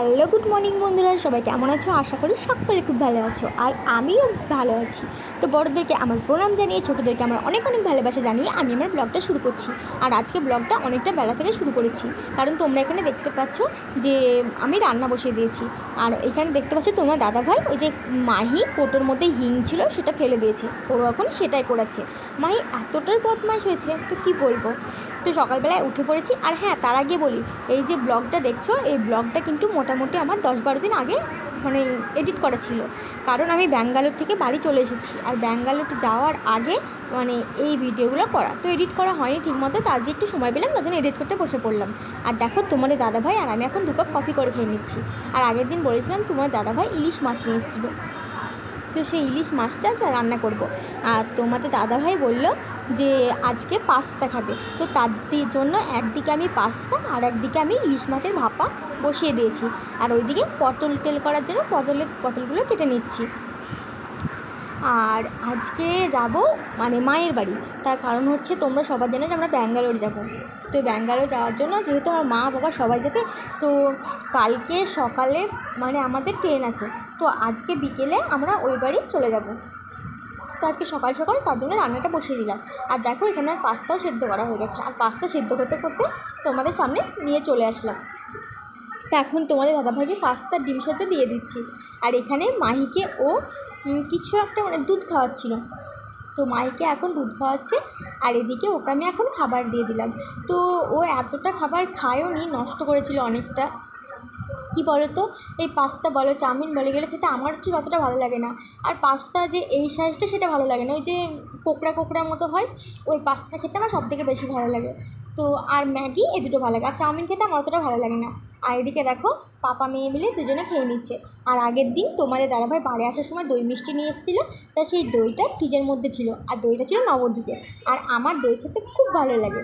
Hello, good morning বন্ধুরা, সবাই কেমন আছো? আশা করি সকলে খুব ভালো আছো আর আমিও ভালো আছি। তো বড়োদেরকে আমার প্রণাম জানিয়ে, ছোটোদেরকে আমার অনেক অনেক ভালোবাসা জানিয়ে আমি আমার ব্লগটা শুরু করছি। আর আজকে ব্লগটা অনেকটা বেলা থেকে শুরু করেছি। কারণ তোমরা এখানে দেখতে পাচ্ছ যে আমি রান্না বসিয়ে দিয়েছি। আর এখানে দেখতে পাচ্ছ তোমার দাদা ভাই, ওই যে মাহি কোটোর মধ্যে হিং ছিল, সেটা ফেলে দিয়েছে। ওর এখন সেটাই করেছে মাহি, এতটাই বদমাশ হয়েছে, তো কি বলব? তো সকালবেলায় উঠে পড়েছি। আর হ্যাঁ তার আগে বলি, এই যে ব্লগটা দেখছ, এই ব্লগটা কিন্তু মোটামুটি আমার দশ বারো দিন আগে মানে এডিট করা ছিল। কারণ আমি ব্যাঙ্গালোর থেকে বাড়ি চলে এসেছি। আর ব্যাঙ্গালোর যাওয়ার আগে মানে এই ভিডিওগুলো করা। তো এডিট করা হয়নি ঠিকমতো। তো আজকে একটু সময় পেলাম, তার জন্য এডিট করতে বসে পড়লাম। আর দেখো তোমাদের দাদাভাই আর আমি এখন দু কাপ কফি করে খেয়ে নিচ্ছি। আর আগের দিন বলেছিলাম তোমার দাদাভাই ইলিশ মাছ নিয়ে এসেছিল। তো সেই ইলিশ মাছটা যা রান্না করব। আর তোমাদের দাদাভাই বলল যে আজকে পাস্তা খাবে। তো তার জন্য একদিকে আমি পাস্তা আর একদিকে আমি ইলিশ মাছের ভাপা। বসিয়ে দিয়েছি। আর ওইদিকে পটল তেল করার জন্য পটলের পটলগুলো কেটে নিচ্ছি। আর আজকে যাব মানে মায়ের বাড়ি। তার কারণ হচ্ছে তোমরা সবার জানো যে আমরা ব্যাঙ্গালোর যাব। তো ব্যাঙ্গালোর যাওয়ার জন্য যেহেতু আমার মা বাবা সবাই যাবে, তো কালকে সকালে মানে আমাদের ট্রেন আছে। তো আজকে বিকেলে আমরা ওই বাড়ি চলে যাব। তো আজকে সকাল সকাল তার জন্য রান্নাটা বসিয়ে দিলাম। আর দেখো এখানে আর পাস্তাও সেদ্ধ করা হয়ে গেছে। আর পাস্তা সেদ্ধ করতে করতে তোমাদের সামনে নিয়ে চলে আসলাম। তো এখন তোমাদের দাদাভাইকে পাস্তা ডিম সেদ্ধ দিয়ে দিচ্ছি। আর এখানে মাহিকে ও কিছু একটা মানে দুধ খাওয়াচ্ছিল। তো মাইকে এখন দুধ খাওয়াচ্ছে, আর এদিকে ওকে আমি এখন খাবার দিয়ে দিলাম। তো ও এতটা খাবার খায়ও নি নষ্ট করেছিল অনেকটা। কি বলো তো এই পাস্তা বলো, চাউমিন বলে গেলে খেতে আমার ঠিক অতটা ভালো লাগে না। আর পাস্তা যে এই সাইজটা সেটা ভালো লাগে না। ওই যে কোকড়া কোকড়ার মতো হয়, ওই পাস্তা খেতে আমার সবথেকে বেশি ভালো লাগে। তো আর ম্যাগি এই দুটো ভালো লাগে। আর চাউমিন খেতে আমার অতটা ভালো লাগে না। আর এদিকে দেখো, পাপা মেয়ে মিলে দুজনে খেয়ে নিচ্ছে। আর আগের দিন তোমাদের দাদাভাই বাড়ি আসার সময় দই মিষ্টি নিয়ে এসেছিল, তা সেই দইটা ফ্রিজের মধ্যে ছিল। আর দইটা ছিল নবদ্বীপে। আর আমার দই খেতে খুব ভালো লাগে।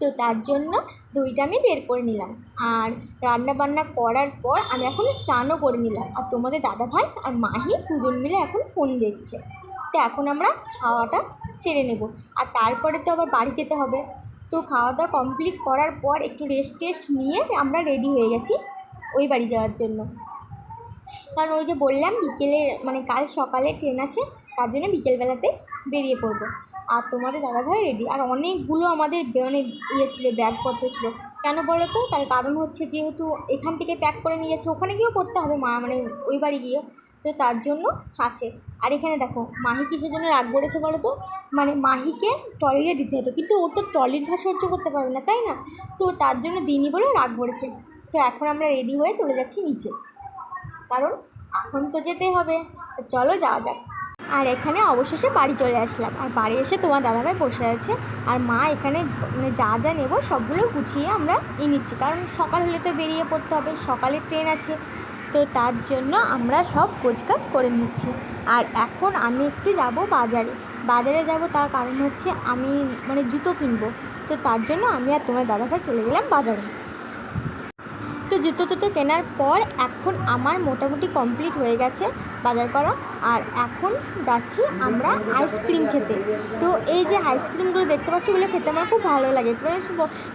তো তার জন্য দইটা আমি বের করে নিলাম। আর রান্না বান্না করার পর আমি এখন স্নানও করে নিলাম। আর তোমাদের দাদা ভাই আর মাহি দুজন মিলে এখন ফোন দেখছে। তো এখন আমরা খাওয়াটা সেরে নেব। আর তারপরে তো আবার বাড়ি যেতে হবে। তো খাওয়া দাওয়া কমপ্লিট করার পর একটু রেস্ট টেস্ট নিয়ে আমরা রেডি হয়ে গেছি ওই বাড়ি যাওয়ার জন্য। কারণ ওই যে বললাম, বিকেলে মানে কাল সকালে ট্রেন আছে, তার জন্য বিকেলবেলাতে বেরিয়ে পড়ব। আর তোমাদের দাদাভাই রেডি আর অনেকগুলো আমাদের অনেক ইয়ে ছিল, ব্যাগপত্র ছিল। কেন বলো তো তার কারণ হচ্ছে যেহেতু এখান থেকে প্যাক করে নিয়ে যাচ্ছে, ওখানে গিয়েও করতে হবে মা মানে ওই বাড়ি গিয়েও। তো তার জন্য আছে। আর এখানে দেখো মাহি কিসের জন্য রাগ করেছে বলো তো? মানে মাহিকে ট্রলিতে দিতে হতো। কিন্তু ও তো ট্রলির ভাষা সহ্য করতে পারবে না, তাই না? তো তার জন্য দিনই বলে রাগ করেছে। তো এখন আমরা রেডি হয়ে চলে যাচ্ছি নিচে। কারণ এখন তো যেতে হবে। চলো যাওয়া যাক। আর এখানে অবশেষে বাড়ি চলে আসলাম। আর বাড়ি এসে তোমার দাদাভাই বসে আছে। আর মা এখানে মানে যা যা নেব সবগুলো গুছিয়ে আমরা নিচ্ছি। কারণ সকাল হলে তো বেরিয়ে পড়তে হবে। সকালে ট্রেন আছে। তো তার জন্য আমরা সব গোছকাজ করে নিচ্ছি। আর এখন আমি একটু যাব বাজারে। বাজারে যাব তার কারণ হচ্ছে আমি মানে জুতো কিনবো। তো তার জন্য আমি আর তোমার দাদাভাই চলে গেলাম বাজারে। তো জুতো টুতো কেনার পর এখন আমার মোটামুটি কমপ্লিট হয়ে গেছে বাজার করা। আর এখন যাচ্ছি আমরা আইসক্রিম খেতে। তো এই যে আইসক্রিমগুলো দেখতে পাচ্ছি ওগুলো খেতে আমার খুব ভালো লাগে। মানে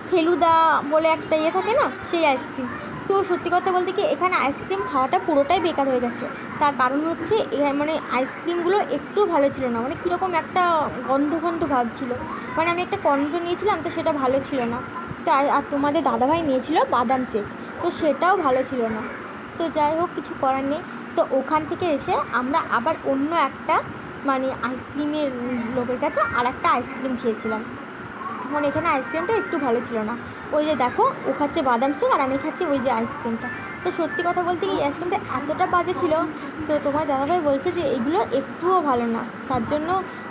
ফেলুদা বলে একটা ইয়ে থাকে না, সেই আইসক্রিম। তো সত্যি কথা বলতে কি এখানে আইসক্রিম খাওয়াটা পুরোটাই বেকার হয়ে গেছে। তার কারণ হচ্ছে মানে আইসক্রিমগুলো একটু ভালো ছিল না। মানে কীরকম একটা গন্ধ গন্ধ ভাব ছিল। মানে আমি একটা কন্ড নিয়েছিলাম তো সেটা ভালো ছিল না। তো আর- আর তোমাদের দাদাভাই নিয়েছিল বাদাম শেক। তো সেটাও ভালো ছিল না। তো যাই হোক, কিছু করার নেই। তো ওখান থেকে এসে আমরা আবার অন্য একটা মানে আইসক্রিমের লোকের কাছে আর একটা আইসক্রিম খেয়েছিলাম। মানে এখানে আইসক্রিমটা একটু ভালো ছিল না। ওই যে দেখো, ও খাচ্ছে বাদাম শেক আর আমি খাচ্ছি ওই যে আইসক্রিমটা তো সত্যি কথা বলতে কি আইসক্রিমটা এতটা বাজে ছিল, তো তোমার দাদাভাই বলছে যে এগুলো একটুও ভালো না। তার জন্য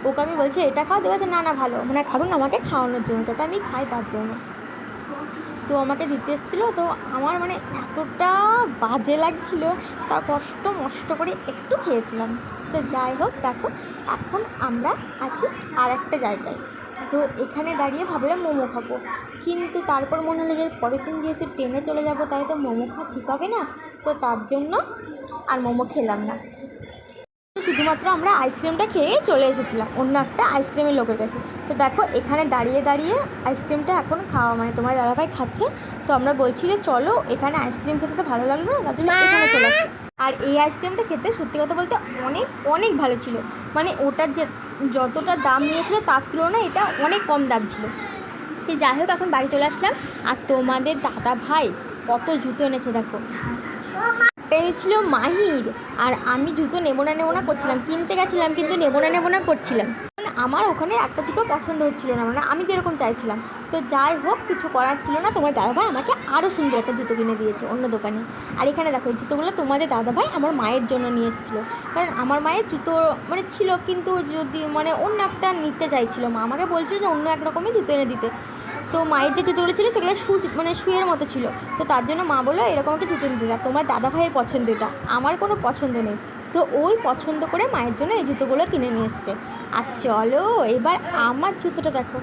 ওকে আমি বলছি, এটা খাও। দেওয়া না না, ভালো। মানে কারণ আমাকে খাওয়ানোর জন্য, যাতে আমি খাই তার জন্য। তো আমাকে দিতে এসেছিল, তো আমার মানে এতটা বাজে লাগছিল, তা কষ্ট মষ্ট করে একটু খেয়েছিলাম। তো যাই হোক, দেখো, এখন আমরা আছি আর একটা জায়গায়। তো এখানে দাঁড়িয়ে ভাবলাম মোমো খাব। কিন্তু তারপর মনে হলো যে পরের দিন যেহেতু ট্রেনে চলে যাব, তাই তো মোমো খাওয়া ঠিক হবে না। তো তার জন্য আর মোমো খেলাম না। শুধু শুধুমাত্র আমরা আইসক্রিমটা খেয়ে চলে এসেছিলাম, অন্য একটা আইসক্রিমের লোকের কাছে। তো দেখো এখানে দাঁড়িয়ে দাঁড়িয়ে আইসক্রিমটা এখন খাওয়া মানে তোমার দাদাভাই খাচ্ছে। তো আমরা বলছি যে চলো, এখানে আইসক্রিম খেতে তো ভালো লাগল না তার জন্য এখানে চলে আর এই আইসক্রিমটা খেতে সত্যি কথা বলতে অনেক অনেক ভালো ছিল। মানে ওটার যে যতটা দাম নিয়েছিল, তার তুলনায় এটা অনেক কম দাম ছিল। তো যাই হোক, এখন বাড়ি চলে আসলাম। আর তোমাদের দাদা ভাই কত জুতো এনেছে দেখো। ছিল মাহির। আর আমি জুতো নেব না নেব না করছিলাম। কিনতে গেছিলাম, কিন্তু নেব না নেব না করছিলাম। আমার ওখানে একটা জুতো পছন্দ হচ্ছিল না মানে আমি যেরকম চাইছিলাম। তো যাই হোক, কিছু করার ছিল না। তোমার দাদাভাই আমাকে আরও সুন্দর একটা জুতো কিনে দিয়েছে অন্য দোকানে। আর এখানে দেখো, এই জুতোগুলো তোমাদের দাদাভাই আমার মায়ের জন্য নিয়ে এসেছিল। কারণ আমার মায়ের জুতো মানে ছিল, কিন্তু যদি মানে অন্য একটা নিতে চাইছিলো মা, আমাকে বলছিল যে অন্য এক রকমের জুতো এনে দিতে। তো মায়ের যে জুতোগুলো ছিল, সেগুলো শু মানে শুয়ের মতো ছিল। তো তার জন্য মা বলল, এরকম একটা জুতো নিতে তোমার দাদা ভাইয়ের পছন্দ এটা। আমার কোনো পছন্দ নেই। তো ওই পছন্দ করে মায়ের জন্য এই জুতোগুলো কিনে নিয়ে এসছে। আর চলো, এবার আমার জুতোটা দেখো।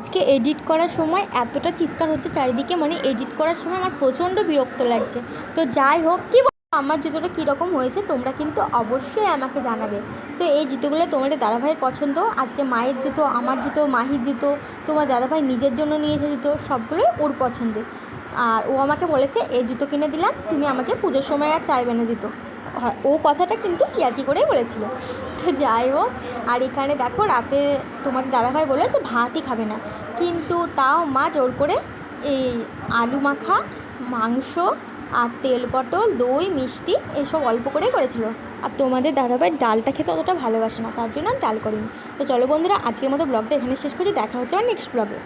আজকে এডিট করার সময় এতটা চিৎকার হচ্ছে চারিদিকে মানে এডিট করার সময় আমার প্রচণ্ড বিরক্ত লাগছে। তো যাই হোক, কি আমার জুতোটা কীরকম হয়েছে তোমরা কিন্তু অবশ্যই আমাকে জানাবে। তো এই জুতোগুলো তোমাদের দাদাভাইয়ের পছন্দ? আজকে মায়ের জুতো, আমার জুতো, মাহির জুতো, তোমার দাদাভাই নিজের জন্য নিয়েছে জুতো সবগুলোই ওর পছন্দের। আর ও আমাকে বলেছে এই জুতো কিনে দিলাম, তুমি আমাকে পুজোর সময় আর চাইবে না জুতো। ও কথাটা কিন্তু ইয়ার্কি করেই বলেছিল। তো যাই হোক, আর এখানে দেখো রাতে তোমাদের দাদাভাই বলল যে ভাতই খাবে না। কিন্তু তাও মা জোর করে এই আলু মাখা, মাংস আর তেল পটল, দই, মিষ্টি এসব অল্প করেই করেছিল। আর তোমাদের দাদাভাই ডালটা খেতে অতটা ভালোবাসে না, তার জন্য আর ডাল করিনি। তো চলো বন্ধুরা, আজকের মতো ব্লগটা এখানে শেষ করছি। দেখা হচ্ছে আমার নেক্সট ব্লগে